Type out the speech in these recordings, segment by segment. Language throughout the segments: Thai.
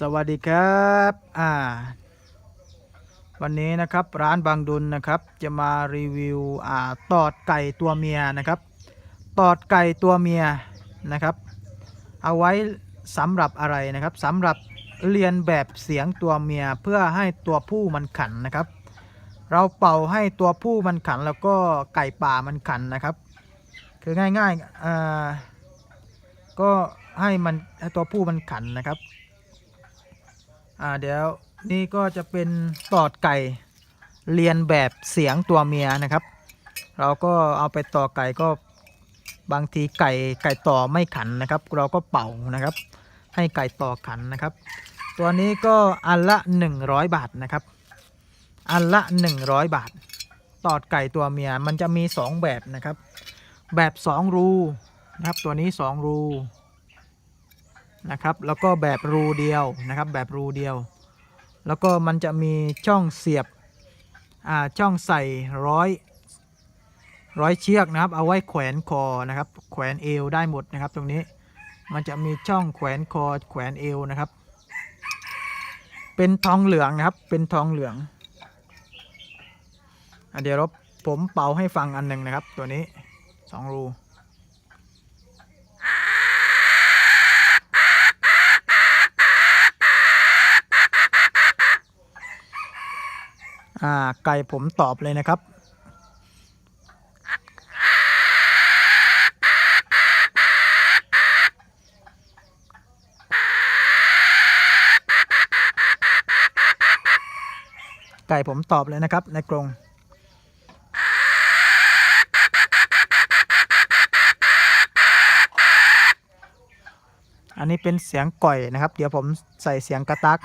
สวัสดีครับอ่าวันนี้นะครับร้านบางดุลนะครับจะมารีวิวอ่าตอดไก่ตัวเมียนะครับ ตอดไก่ตัวเมียนะครับ เอาไว้สำหรับอะไรนะครับสำหรับเรียนแบบเสียงตัวเมียเพื่อให้ตัวผู้มันขันนะครับ เราเป่าให้ตัวผู้มันขันแล้วก็ไก่ป่ามันขันนะครับ คือง่ายๆอ่าก็ให้มันให้ตัวผู้มันขันนะครับ อ่าเดี๋ยวนี่ก็จะเป็นตอดไก่เรียนแบบเสียงตัวเมียนะครับ เราก็เอาไปต่อไก่ก็บางทีไก่ไก่ต่อไม่ขันนะครับ เราก็เป่านะครับ ให้ไก่ต่อขันนะครับ ตัวนี้ก็อันละ 100 บาทนะครับ อันละ 100 บาท ตอดไก่ตัวเมียมันจะมี 2 แบบนะครับ แบบ 2 รูนะครับตัวนี้ 2 รู นะครับ แล้วก็แบบรูเดียวนะครับ แบบรูเดียว แล้วก็มันจะมีช่องเสียบอ่าช่องใส่ร้อยร้อยเชือกนะครับ เอาไว้แขวนคอนะครับ แขวนเอวได้หมดนะครับ ตรงนี้มันจะมีช่องแขวนคอแขวนเอวนะครับ เป็นทองเหลืองนะครับ เป็นทองเหลืองอเดี๋ยวราผมเป่าให้ฟังอันหนึ่งนะครับ ตัวนี้สองรู อ่าไก่ผมตอบเลยนะครับ ไก่ผมตอบเลยนะครับในกรงอันนี้เป็นเสียงก่อยนะครับ เดี๋ยวผมใส่เสียงกระตัก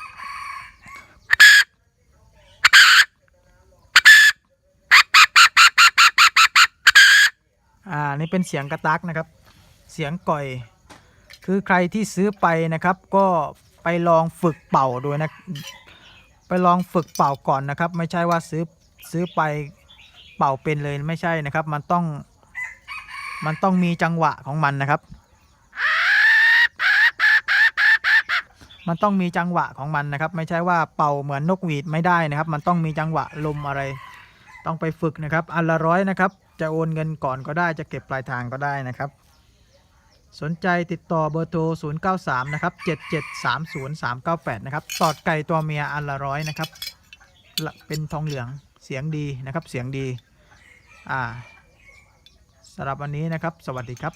อ่านี่เป็นเสียงกระตักนะครับ เสียงก่อย คือใครที่ซื้อไปนะครับ ก็ไปลองฝึกเป่าดูนะ ไปลองฝึกเป่าก่อนนะครับ ไม่ใช่ว่าซื้อซื้อไปเป่าเป็นเลยไม่ใช่นะครับ มันต้องมันต้องมีจังหวะของมันนะครับ มันต้องมีจังหวะของมันนะครับ ไม่ใช่ว่าเป่าเหมือนนกหวีดไม่ได้นะครับ มันต้องมีจังหวะลมอะไร ต้องไปฝึกนะครับ อันละร้อยนะครับ จะโอนเงินก่อนก็ได้จะเก็บปลายทางก็ได้นะครับ สนใจติดต่อเบอร์โทร 093 นะครับ 7730398 นะครับ ตอดไก่ตัวเมียอันละร้อยนะครับ เป็นทองเหลืองเสียงดีนะครับ เสียงดี อ่าสำหรับวันนี้นะครับ สวัสดีครับ